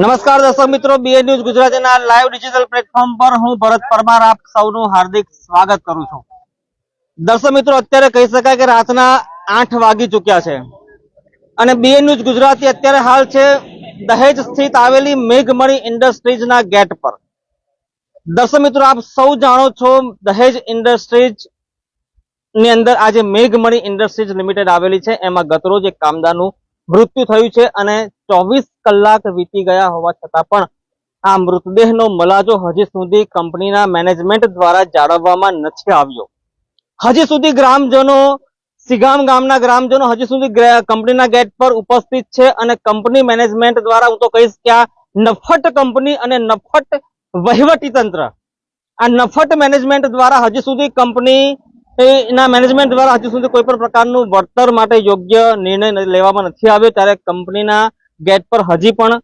નમસ્કાર દર્શક મિત્રો બીએ ન્યૂઝ ગુજરાતીના લાઈવ ડિજિટલ પ્લેટફોર્મ પર હું ભરત પરમાર આપ સૌનું હાર્દિક સ્વાગત કરું છું. દર્શક મિત્રો, અત્યારે કહી શકાય કે રાતના આઠ વાગી ચુક્યા છે. અને બીએ ન્યૂઝ ગુજરાતી અત્યારે હાલ છે, દહેજ સ્થિત આવેલી મેઘમણી ઇન્ડસ્ટ્રીઝના ગેટ પર. દર્શક મિત્રો, આપ સૌ જાણો છો દહેજ ઇન્ડસ્ટ્રીઝની અંદર આજે મેઘમણી ઇન્ડસ્ટ્રીઝ લિમિટેડ આવેલી છે, એમાં ગતરોજ એક કામદારનું મૃત્યુ થયું છે અને ચોવીસ કલાક વીતી ગયા હોવા છતાં પણ આ મૃતદેહનો મલાજો હજી સુધી કંપનીના મેનેજમેન્ટ દ્વારા જાળવવામાં નથી આવ્યો. હજી સુધી ગ્રામજનો, સિગામ ગામના ગ્રામજનો હજી સુધી કંપનીના ગેટ પર ઉપસ્થિત છે અને કંપની મેનેજમેન્ટ દ્વારા હું તો કહીશ કે આ નફટ કંપની અને નફટ વહીવટી તંત્ર, આ નફટ મેનેજમેન્ટ દ્વારા હજી સુધી કંપની ના મેનેજમેન્ટ દ્વારા હજુ સુધી કોઈ પણ પ્રકારનું વળતર માટે યોગ્ય નિર્ણય લેવામાં નથી આવ્યો. ત્યારે કંપનીના ગેટ પર હજી પણ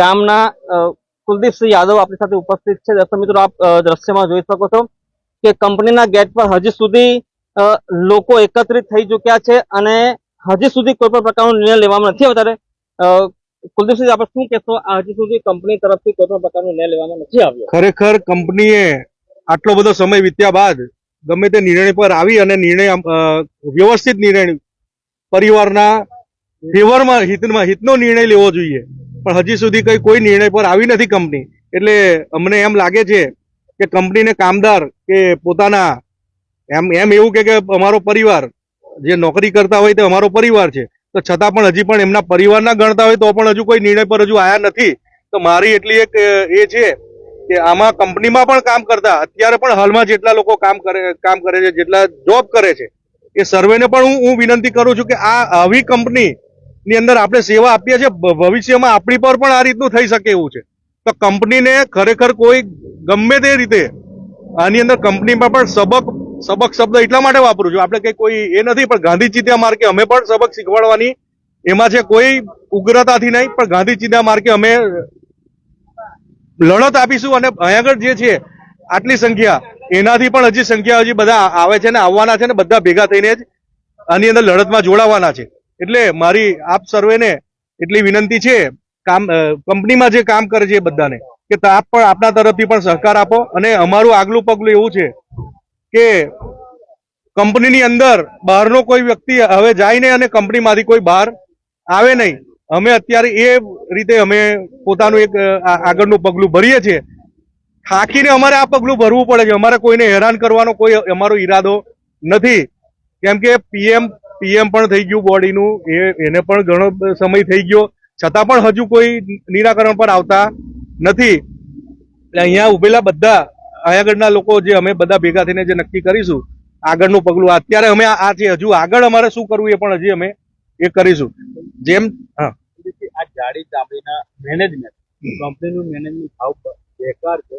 ગામના કુલદીપસિંહ યાદવ આપણી સાથે ઉપસ્થિત છે. દર્શક મિત્રો, આપ દ્રશ્યમાં જોઈ શકો છો કે કંપનીના ગેટ પર હજી સુધી લોકો એકત્રિત થઈ ચુક્યા છે અને હજી સુધી કોઈ પણ પ્રકારનો નિર્ણય લેવામાં નથી આવ્યો. ત્યારે કુલદીપસિંહ આપણે શું કહેશો? આ હજી સુધી કંપની તરફથી કોઈ પણ પ્રકારનો નિર્ણય લેવામાં નથી આવ્યો. ખરેખર કંપનીએ આટલો બધો સમય વીત્યા બાદ ગમે તે નિર્ણય પર આવી અને નિર્ણય વ્યવસ્થિત નિર્ણય પરિવારના ફેવરમાં, હિતમાં, હિતનો નિર્ણય લેવો જોઈએ. પણ હજી સુધી કઈ, કોઈ નિર્ણય પર આવી નથી કંપની. એટલે અમને એમ લાગે છે કે કંપનીને કામદાર કે પોતાના, એમ એમ એવું કે અમારો પરિવાર, જે નોકરી કરતા હોય તે અમારો પરિવાર છે. તો છતાં પણ હજી પણ એમના પરિવારના ગણતા હોય તો પણ હજુ કોઈ નિર્ણય પર હજુ આયા નથી. તો મારી એટલી એક એ છે કે આમાં કંપનીમાં પણ કામ કરતા, અત્યારે પણ હાલમાં જેટલા લોકો કામ કરે કામ કરે છે, જેટલા જોબ કરે છે, એ સર્વેને પણ હું હું વિનંતી કરું છું કે આ આવી કંપની ની અંદર આપણે સેવા આપીએ છીએ ભવિષ્યમાં આપણી પર પણ આ રીતનું થઈ શકે એવું છે. તો કંપનીને ખરેખર કોઈ ગમે તે રીતે આની અંદર કંપનીમાં પણ સબક સબક શબ્દ એટલા માટે વાપરું છું, આપણે કઈ કોઈ એ નથી, પણ ગાંધી ચિત્યા માર્ગે અમે પણ સબક શીખવાડવાની, એમાં છે કોઈ ઉગ્રતાથી નહીં, પણ ગાંધી ચિત્યા માર્ગે અમે લડત આપીશું અને આગળ જે છે, આટલી સંખ્યા, એનાથી પણ હજી સંખ્યા હજી બધા આવે છે ને, આવવાના છે ને, બધા ભેગા થઈને જ આની અંદર લડતમાં જોડાવાના છે. એટલે મારી આપ સર્વેને એટલી વિનંતી છે, કામ કંપનીમાં જે કામ કરે છે બધાને, કે આપ પણ આપના તરફથી પણ સહકાર આપો અને અમારું આગલું પગલું એવું છે કે કંપનીની અંદર બહારનો કોઈ વ્યક્તિ હવે જાય નહીં અને કંપનીમાંથી કોઈ બહાર આવે નહીં અમે અત્યારે એ રીતે અમે પોતાનું એક આગળનું પગલું ભરીએ છીએ. થાકીને અમારે આ પગલું ભરવું પડે છે. અમારે કોઈને હેરાન કરવાનો કોઈ અમારો ઈરાદો નથી. કેમ કે પીએમ પીએમ પણ થઈ ગયું બોડીનું. એ, એને પણ ઘણો સમય થઈ ગયો. છતાં પણ હજુ કોઈ નિરાકરણ પર આવતા નથી. એટલે અહીંયા ઉભેલા બધા આગળના લોકો જે અમે બધા ભેગા થઈને જે નક્કી કરીશું આગળનું પગલું. અત્યારે અમે આ છે હજુ આગળ અમારે શું કરવું એ પણ હજી અમે એ કરીશું. જેમ હા. આ જાડી ચામડીના મેનેજમેન્ટ કંપનીનું મેનેજમેન્ટ ભાવ બેકાર છે.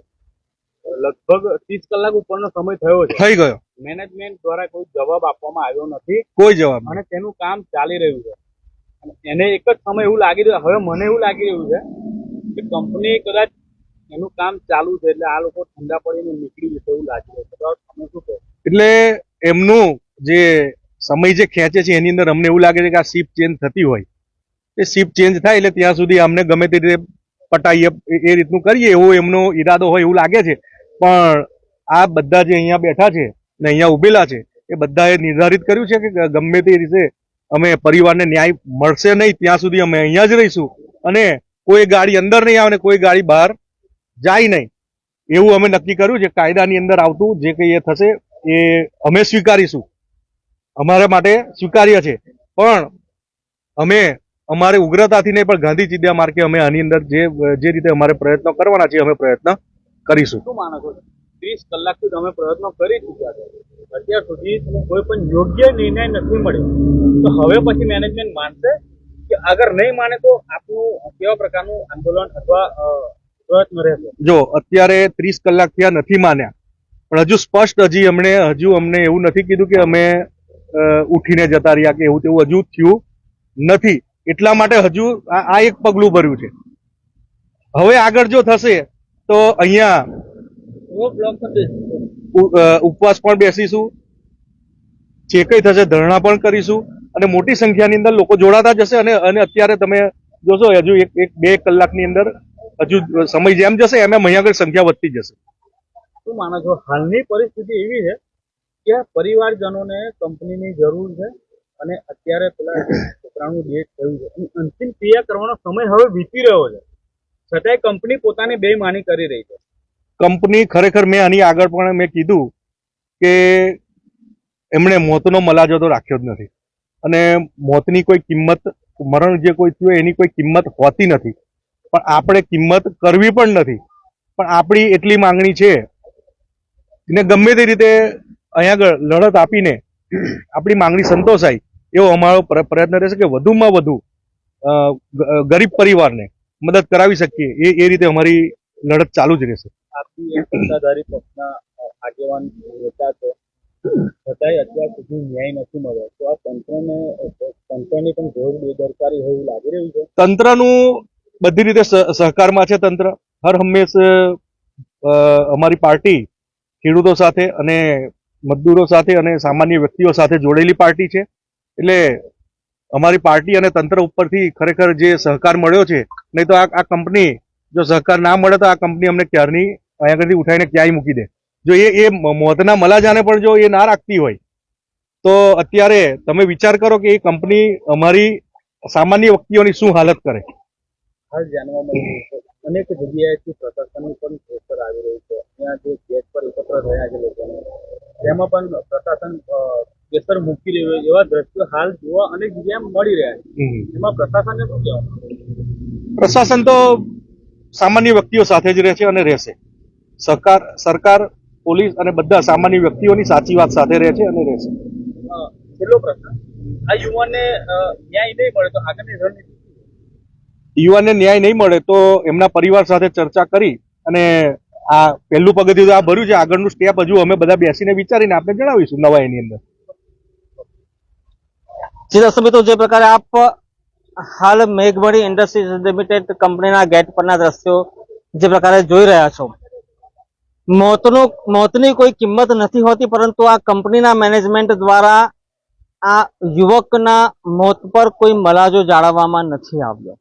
લગભગ ત્રીસ કલાક ઉપરનો સમય થયો છે. થઈ ગયો. મેનેજમેન્ટ દ્વારા કોઈ જવાબ આપવામાં આવ્યો નથી. કોઈ જવાબ. અને તેનું કામ ચાલી રહ્યું છે. એને એક જ સમય એવું લાગી રહ્યું હવે મને એવું લાગી રહ્યું છે કે કંપની કદાચ એનું કામ ચાલુ છે એટલે આ લોકો ઠંડા પડીને નીકળી જશે એવું લાગી રહ્યું છે. તમે શું કહો? એટલે એમનું જે સમય જે ખેંચે છે એની અંદર અમને એવું લાગે છે કે આ શિફ્ટ ચેન્જ થતી હોય. એ શિફ્ટ ચેન્જ થાય એટલે ત્યાં સુધી અમને ગમે તે રીતે પટાઈએ, એ- રીતનું કરીએ એવો એમનો ઈરાદો હોય એવું લાગે છે. પણ આ બધા જે અહીંયા બેઠા છે ને અહીંયા ઉભેલા છે, એ બધાએ નિર્ધારિત કર્યું છે કે ગમે તે રીતે અમે પરિવારને ન્યાય મળશે નહીં, ત્યાં સુધી અમે અહીંયા જ રહીશું. અને કોઈ ગાડી અંદર નહીં આવે કોઈ ગાડી બહાર જાય નહીં. એવું અમે નક્કી કર્યું છે, કાયદાની અંદર આવતું જે કંઈ એ થશે, એ અમે સ્વીકારીશું. અમારા માટે સ્વીકાર્ય છે. પણ અમે અમારે ઉગ્રતાથી નહીં પણ ગાંધી ચિંધ્યા માર્ગે અમે આની અંદર જે જે રીતે અમારે પ્રયત્નો કરવાના છે અમે પ્રયત્ન કરીશું. શું માનો છો? ત્રીસ કલાકથી અમે પ્રયત્નો કરી ચૂક્યા છે. અત્યાર સુધી કોઈ પણ યોગ્ય નિર્ણય નથી મળ્યો. તો હવે પછી મેનેજમેન્ટ માનશે કે અગર નહીં માને તો આપનું કેવા પ્રકારનું આંદોલન અથવા પ્રયત્ન રહેશે? જો અત્યારે ત્રીસ કલાક થયા નથી માન્યા. પણ હજુ સ્પષ્ટ હજી અમને હજુ અમને એવું નથી કીધું કે અમે ઉઠીને જતા રહ્યા કે એવું તેવું હજુ થયું નથી. એટલા માટે હજુ આ એક પગલું ભર્યું છે. હવે આગળ જો થશે, તો અહીંયા ઉપવાસ પણ બેસીશું. જે થશે ધરણા પણ કરીશું. અને મોટી સંખ્યાની અંદર લોકો જોડાતા જશે અને અને અત્યારે તમે જોશો, હજુ એક એક, બે કલાકની અંદર હજુ સમય જેમ જશે, એમ એમ અહીંયા આગળ સંખ્યા વધતી જશે. શું માનો છો? હાલની પરિસ્થિતિ એવી છે કે પરિવારજનોને કંપનીની જરૂર છે અને અત્યારે પેલા છોકરાનું ડેટ થયું છે. અંતિમ ક્રિયા કરવાનો સમય હવે વીતી રહ્યો છે. છતાંય કંપની પોતાની બેમાની કરી રહી છે. કંપની ખરેખર મેં આની આગળ પણ મેં કીધું કે એમણે મોતનો મલાજો તો રાખ્યો જ નથી. અને મોતની કોઈ કિંમત, મરણ જે કોઈ થયું એની કોઈ કિંમત હોતી નથી. પણ આપણે કિંમત કરવી પણ નથી. પણ આપણી એટલી માંગણી છે. ને ગમે તે રીતે અહીંયા આગળ લડત આપીને આપણી માંગણી સંતોષાય એવો અમારો પ્ર- પ્રયત્ન રહેશે કે વધુમાં વધુ ગરીબ પરિવારને મદદ કરાવી શકીએ. એ એ રીતે અમારી લડત ચાલુ જ રહેશે. સત્તાધારી પક્ષના આગેવાન નેતા છો. છતાંય અત્યાર સુધી ન્યાય નથી મળ્યો. તો આ તંત્રને તંત્રની પણ ઘોર બેદરકારી હોય એવું લાગી રહ્યું છે? તંત્રનું બધી રીતે સહ- સહકારમાં છે તંત્ર. હર હંમેશ અમારી પાર્ટી ખેડૂતો સાથે અને મજદૂરો સાથે અને સામાન્ય વ્યક્તિઓ સાથે જોડેલી પાર્ટી છે. એટલે અમારી પાર્ટી અને તંત્ર ઉપરથી ખરેખર જે સહકાર મળ્યો છે, નહીં તો આ કંપની જો સહકાર ના મળે તો આ કંપની અમને ક્યારની, અહીંયા આગળથી ઉઠાવીને ક્યાંય મૂકી દે. જો એ એ મોતના મલાજાને પણ જો એ ના રાખતી હોય, તો અત્યારે તમે વિચાર કરો કે એ કંપની અમારી સામાન્ય વ્યક્તિઓની શું હાલત કરે? હાલ અનેક જગ્યાએથી પ્રશાસનનું પણ પ્રેશર આવી રહ્યું છે. ત્યાં જે ગેટ પર એકત્ર થયા છે લોકોને. તેમાં પણ પ્રશાસન પ્રેશર મૂકી રહ્યું એવા દ્રશ્યો હાલ જોવા અનેક જગ્યાએ મળી રહ્યા છે. એમાં પ્રશાસનને શું કહેવાનું પ્રશાસન તો સામાન્ય વ્યક્તિઓ સાથે જ રહે છે અને રહેશે. સરકાર સરકાર પોલીસ અને બધા સામાન્ય વ્યક્તિઓની સાચી વાત સાથે રહે છે અને રહેશે. છેલ્લો પ્રશ્ન. આ યુવાનને ન્યાય નહીં મળે તો આગળની રણનીતિ યુવાનને ન્યાય નહીં મળે તો એમના પરિવાર સાથે ચર્ચા કરી અને આ પહેલું પગથિયું તો આ ભર્યું છે, આગળનું સ્ટેપ હજુ અમે બધા બેસીને વિચારીને આપણે જણાવીશું નવા એની અંદર. જી દર્શક મિત્રો, જે પ્રકારે આપ હાલ મેઘમણી ઇન્ડસ્ટ્રીઝ લિમિટેડ કંપનીના ગેટ પરના દ્રશ્યો જે પ્રકારે જોઈ રહ્યા છો. મોતનું, મોતની કોઈ કિંમત નથી હોતી, પરંતુ આ કંપનીના મેનેજમેન્ટ દ્વારા આ યુવકના મોત પર કોઈ મલાજો જાળવવામાં નથી આવ્યો.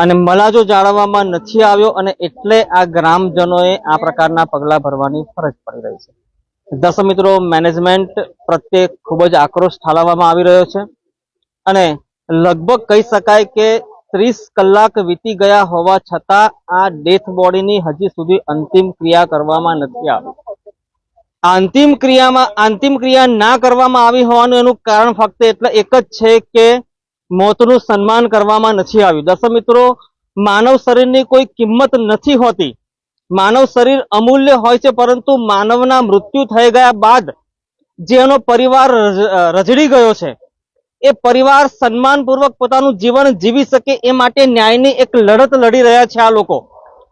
અને મલાજો જાળવવામાં નથી આવ્યો અને એટલે આ ગ્રામજનોએ આ પ્રકારના પગલાં ભરવાની ફરજ પડી રહી છે. દસ મિત્રો મેનેજમેન્ટ પ્રત્યે ખૂબ જ આક્રોશ ઠાલવવામાં આવી રહ્યો છે અને લગભગ કહી શકાય કે ત્રીસ કલાક વીતી ગયા હોવા છતાં આ ડેથ બોડીની હજી સુધી અંતિમ ક્રિયા કરવામાં નથી આવી. અંતિમ ક્રિયામાં અંતિમ ક્રિયા ના કરવામાં આવી હોવાનું એનું કારણ ફક્ત એટલે એક જ છે કે મોતનું સન્માન કરવામાં નથી આવ્યું. દર્શક મિત્રો, માનવ શરીરની કોઈ કિંમત નથી હોતી. માનવ શરીર અમૂલ્ય હોય છે, પરંતુ માનવના મૃત્યુ થઈ ગયા બાદ જેનો પરિવાર રજ- રજડી ગયો છે, એ પરિવાર સન્માનપૂર્વક પોતાનું જીવન જીવી શકે એ માટે ન્યાયની એક લડત લડી રહ્યા છે આ લોકો.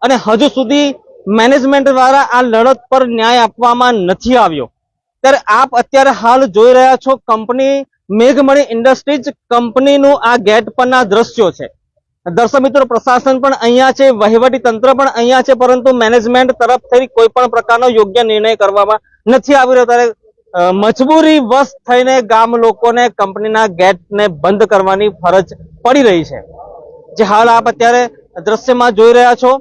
અને હજુ સુધી મેનેજમેન્ટ દ્વારા આ લડત પર ન્યાય આપવામાં નથી આવ્યો. ત્યારે આપ અત્યારે હાલ જોઈ રહ્યા છો, કંપની મેઘમણી ઇન્ડસ્ટ્રીઝ કંપનીનું આ ગેટ પરના દ્રશ્યો છે. દર્શક મિત્રો, પ્રશાસન પણ અહીંયા છે, વહીવટી તંત્ર પણ અહીંયા છે, પરંતુ મેનેજમેન્ટ તરફથી કોઈ પણ પ્રકારનો યોગ્ય નિર્ણય કરવામાં નથી આવી રહ્યો. ત્યારે મજબૂરી વશ થઈને ગામ લોકોને કંપનીના ગેટને બંધ કરવાની ફરજ પડી રહી છે. જે હાલ આપ અત્યારે દ્રશ્યમાં જોઈ રહ્યા છો.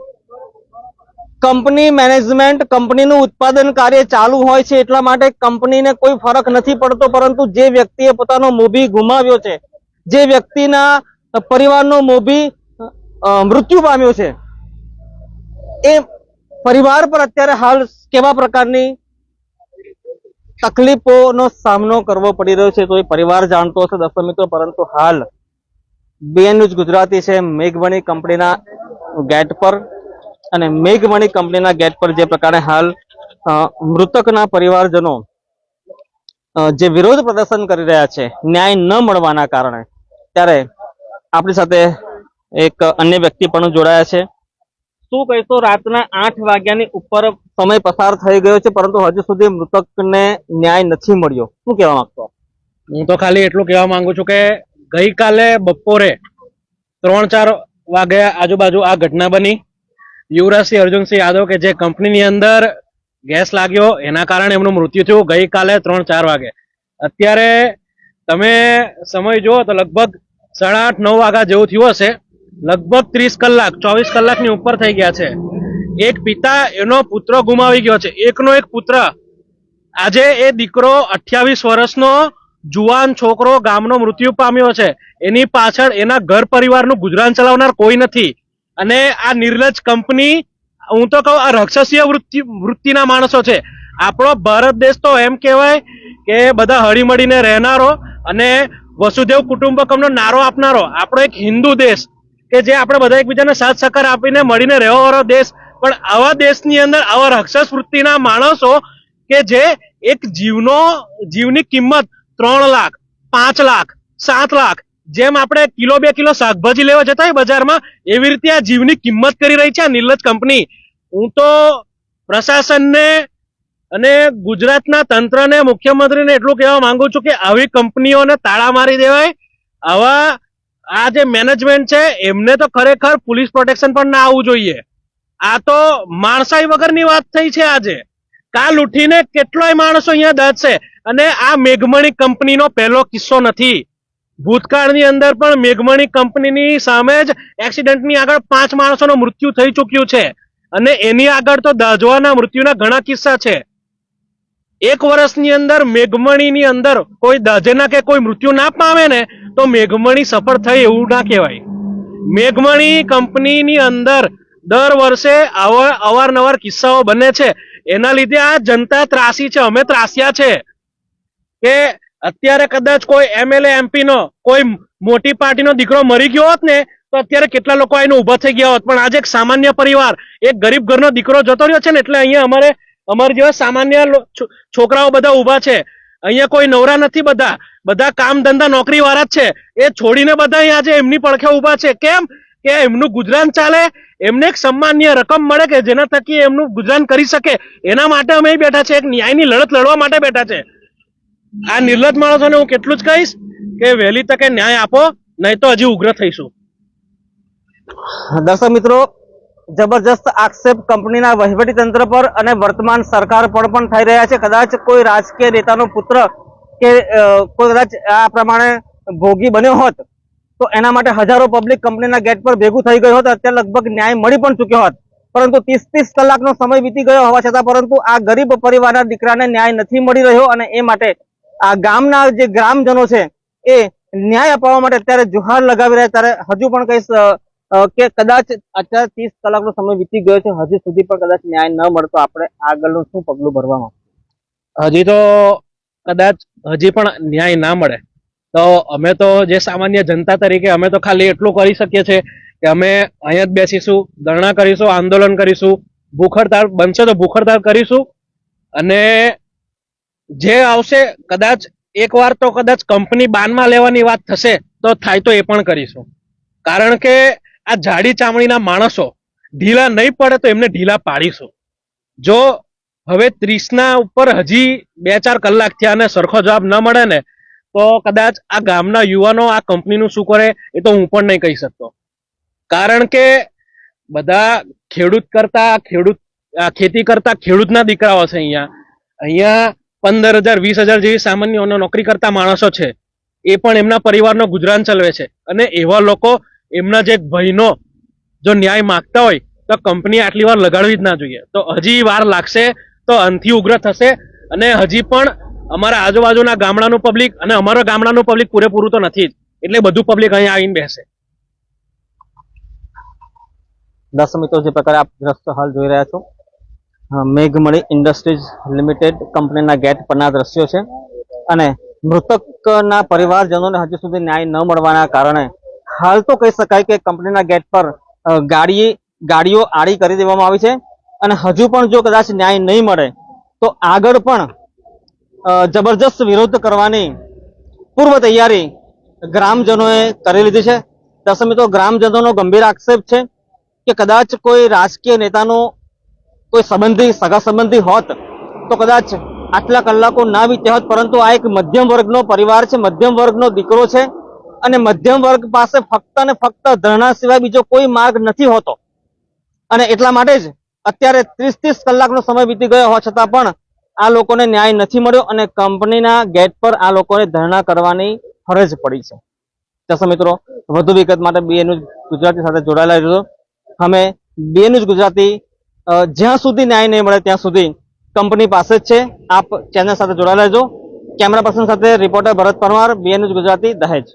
કંપની મેનેજમેન્ટ કંપનીનું ઉત્પાદન કાર્ય ચાલુ હોય છે એટલા માટે કંપનીને કોઈ ફરક નથી પડતો, પરંતુ જે વ્યક્તિએ પોતાનો મોભી ગુમાવ્યો છે, જે વ્યક્તિના પરિવારનો મોભી મૃત્યુ પામ્યો છે, એ પરિવાર પર અત્યારે હાલ કેવા પ્રકારની તકલીફોનો સામનો કરવો પડી રહ્યો છે, તો એ પરિવાર જાણતો હશે, દર્શક મિત્રો, પરંતુ હાલ બીએન ન્યૂઝ ગુજરાતી છે, મેઘવણી કંપનીના ગેટ પર અને મેઘમણી કંપનીના ગેટ પર જે પ્રકારે હાલ અ, મૃતકના પરિવારજનો જે વિરોધ પ્રદર્શન કરી રહ્યા છે ન્યાય ન મળવાના કારણે ત્યારે આપણી સાથે એક અન્ય વ્યક્તિ પણ જોડાયા છે. શું કહીશો રાતના આઠ વાગ્યાની ઉપર સમય પસાર થઈ ગયો છે પરંતુ હજુ સુધી મૃતકને ન્યાય નથી મળ્યો. શું કહેવા માંગતો હું તો ખાલી એટલું કહેવા માંગુ છું કે ગઈકાલે બપોરે ત્રણ ચાર વાગ્યા આજુબાજુ આ ઘટના બની. યુવરાજસિંહ અર્જુનસિંહ યાદવ કે જે કંપનીની અંદર ગેસ લાગ્યો, એના કારણે એમનું મૃત્યુ થયું ગઈકાલે ત્રણ ચાર વાગે. અત્યારે તમે સમય જુઓ તો લગભગ સાડા આઠ, નવ વાગ્યા જેવું થયું હશે. લગભગ ત્રીસ કલાક, ચોવીસ કલાકની ઉપર થઈ ગયા છે. એક પિતા, એનો પુત્ર ગુમાવી ગયો છે. એકનો એક પુત્ર. આજે એ દીકરો અઠ્યાવીસ વર્ષનો જુવાન છોકરો ગામનો મૃત્યુ પામ્યો છે. એની પાછળ એના ઘર પરિવારનું ગુજરાન ચલાવનાર કોઈ નથી. અને આ નિર્લજ કંપની, હું તો કહું, આ રાક્ષસીય વૃત્તિ, વૃત્તિના માણસો છે. આપણો ભારત દેશ તો એમ કહેવાય કે બધા હળીમળીને રહેનારો અને વસુદેવ કુટુંબકમનો નારો આપનારો. આપણો એક હિન્દુ દેશ કે જે આપણે બધા એકબીજાને સાથ સહકાર આપીને મળીને રહેવાવાળો દેશ. પણ આવા દેશની અંદર આવા રાક્ષસ વૃત્તિના માણસો કે જે એક જીવનો, જીવની કિંમત ત્રણ લાખ, પાંચ લાખ, સાત લાખ જેમ આપણે કિલો બે કિલો શાકભાજી લેવા જતા હોય બજારમાં, એવી રીતે આ જીવની કિંમત કરી રહી છે આ નિર્લજ કંપની. હું તો પ્રશાસનને અને ગુજરાતના તંત્રને, મુખ્યમંત્રીને એટલું કહેવા માંગુ છું કે આવી કંપનીઓને તાળા મારી દેવાય. આવા આ જે મેનેજમેન્ટ છે, એમને તો ખરેખર પોલીસ પ્રોટેક્શન પણ ના આવવું જોઈએ. આ તો માણસાઈ વગરની વાત થઈ છે આજે. કાલ ઉઠીને કેટલોય માણસો અહીંયા દાદશે અને આ મેઘમણી કંપનીનો પહેલો કિસ્સો નથી. ભૂતકાળની અંદર પણ મેઘમણી કંપનીની સામે જ એક્સિડન્ટની આગળ પાંચ માણસોનું મૃત્યુ થઈ ચૂક્યું છે. અને એની આગળ તો દાઝવાના મૃત્યુના ઘણા કિસ્સા છે. એક વર્ષની અંદર મેઘમણીની અંદર કોઈ દાજેના કે કોઈ મૃત્યુ ના પામે ને, તો મેઘમણી સફળ થઈ એવું ના કહેવાય. મેઘમણી કંપનીની અંદર દર વર્ષે અવાર અવારનવાર કિસ્સાઓ બને છે. એના લીધે આ જનતા ત્રાસી છે. અમે ત્રાસ્યા છે કે અત્યારે કદાચ કોઈ એમએલએ એમપી નો કોઈ મોટી પાર્ટીનો દીકરો મરી ગયો હોત ને, તો અત્યારે કેટલા લોકો આઈને ઊભા થઈ ગયા હોત. પણ આજે એક સામાન્ય પરિવાર, એક ગરીબ ઘરનો દીકરો જતો રહ્યો છે ને, એટલે અહીંયા અમારે અમારે જેવા સામાન્ય છોકરાઓ બધા ઊભા છે. અહીંયા કોઈ નવરા નથી બધા. બધા કામ ધંધા નોકરી વાળા જ છે. એ છોડીને બધા અહીંયા આજે એમની પડખે ઊભા છે. કેમ? કે એમનું ગુજરાન ચાલે, એમને એક સન્માનીય રકમ મળે કે જેના થકી એમનું ગુજરાન કરી શકે. એના માટે અમે બેઠા છે. એક ન્યાયની લડત લડવા માટે બેઠા છે. આ નિર્લજ માણસોને હું કેટલું જ કહીશ કે વહેલી તકે ન્યાય આપો, નહીં તો હજી ઉગ્ર થઈશું. દર્શક મિત્રો, જબરજસ્ત આક્ષેપ કંપનીના વહીવટી તંત્ર પર અને વર્તમાન સરકાર પર પણ થઈ રહ્યા છે. કદાચ કોઈ રાજકીય નેતાનો પુત્ર કે કોઈ કદાચ આ પ્રમાણે ભોગી બન્યો હોત, તો એના માટે હજારો પબ્લિક કંપનીના ગેટ પર ભેગું થઈ ગયું હોત. અત્યારે લગભગ ન્યાય મળી પણ ચૂક્યો હોત. પરંતુ ત્રીસ ત્રીસ કલાકનો સમય વીતી ગયો હોવા છતાં, પરંતુ આ ગરીબ પરિવારના દીકરાને ન્યાય નથી મળી રહ્યો અને એ માટે આ ગામના જે ગ્રામજનો છે એ ન્યાય અપાવવા માટે અત્યારે જુહાર લગાવી રહ્યા ત્યારે હજુ પણ અ, કે કદાચ અત્યારે ત્રીસ કલાકનો સમય વીતી ગયો છે હજી સુધી પણ કદાચ ન્યાય ન મળતો. આપણે આગળનું શું પગલું ભરવામાં? હજી તો કદાચ હજી પણ ન્યાય ના મળે. તો અમે તો જે સામાન્ય જનતા તરીકે અમે તો ખાલી એટલું કરી શકીએ છીએ કે અમે અહીંયા જ બેસીશું ધરણા કરીશું આંદોલન કરીશું ભૂખ હડતાળ બનશે તો ભૂખ હડતાળ કરીશું અને જે આવશે, કદાચ એકવાર તો કદાચ કંપની બાનમાં લેવાની વાત થશે, તો થાય તો એ પણ કરીશું. કારણ કે આ જાડી ચામડીના માણસો ઢીલા નહીં પડે તો એમને ઢીલા પાડીશું. જો હવે ત્રીસના ઉપર હજી બે ચાર કલાક થયા અને સરખો જવાબ ન મળે ને, તો કદાચ આ ગામના યુવાનો આ કંપનીનું શું કરે એ તો હું પણ નહીં કહી શકતો. કારણ કે બધા ખેડૂત કરતા, ખેડૂત ખેતી કરતા ખેડૂતના દીકરાઓ છે અહીંયા. અહીંયા પંદર હજાર, વીસ હજાર જેવી સામાન્ય નોકરી કરતા માણસો છે, એ પણ એમના પરિવારનો ગુજરાન ચલાવે છે. અને એવા લોકો, એમના જે ભયનો જો ન્યાય માગતા હોય, તો કંપની આટલી વાર લગાડવી જ ના જોઈએ. તો હજી વાર લાગશે, તો અંતથી ઉગ્ર થશે. અને હજી પણ અમારા આજુબાજુના ગામડાનું પબ્લિક અને અમારા ગામડાનું પબ્લિક પૂરેપૂરું તો નથી જ. એટલે બધું પબ્લિક અહીંયા આવીને બેસે. દસ મિત્રો, જે પ્રકારે આપ દ્રશ્યો હાલ જોઈ રહ્યા છો મેઘમણી ઇન્ડસ્ટ્રીઝ લિમિટેડ કંપનીના ગેટ પરના દ્રશ્યો છે. અને મૃતકના પરિવારજનોને હજુ સુધી ન્યાય ન મળવાના કારણે હાલ તો કહી શકાય કે કંપનીના ગેટ પર ગાડી, ગાડીઓ આડી કરી દેવામાં આવી છે. અને હજુ પણ જો કદાચ ન્યાય નહીં મળે, તો આગળ પણ જબરજસ્ત વિરોધ કરવાની પૂર્વ તૈયારી ગ્રામજનોએ કરી લીધી છે. દસમી તો ગ્રામજનોનો ગંભીર આક્ષેપ છે કે કદાચ કોઈ રાજકીય નેતાનો કોઈ સંબંધી, સગા સંબંધી હોત, તો કદાચ આટલા કલાકો ના વીત્યા હોત, પરંતુ આ એક મધ્યમ વર્ગનો પરિવાર છે, મધ્યમ વર્ગનો દીકરો છે, અને મધ્યમ વર્ગ પાસે ફક્ત ને ફક્ત ધરણા સિવાય બીજો કોઈ માર્ગ નથી હોતો. અને એટલા માટે જ અત્યારે ત્રીસ ત્રીસ કલાકનો સમય વીતી ગયો હોવા છતાં પણ આ લોકોને ન્યાય નથી મળ્યો અને કંપનીના ગેટ પર આ લોકોને ધરણા કરવાની ફરજ પડી છે. દર્શક મિત્રો, વધુ વિગત માટે બી ગુજરાતી સાથે જોડાયેલા રહેજો. અમે બી ન્યૂઝ ગુજરાતી જ્યાં સુધી ન્યાય નહીં મળે ત્યાં સુધી કંપની પાસે જ છે. આપ ચેનલ સાથે જોડાયેલા રહેજો. કેમેરા પર્સન સાથે reporter Bharat Parmar BN news Gujarati, Dahej.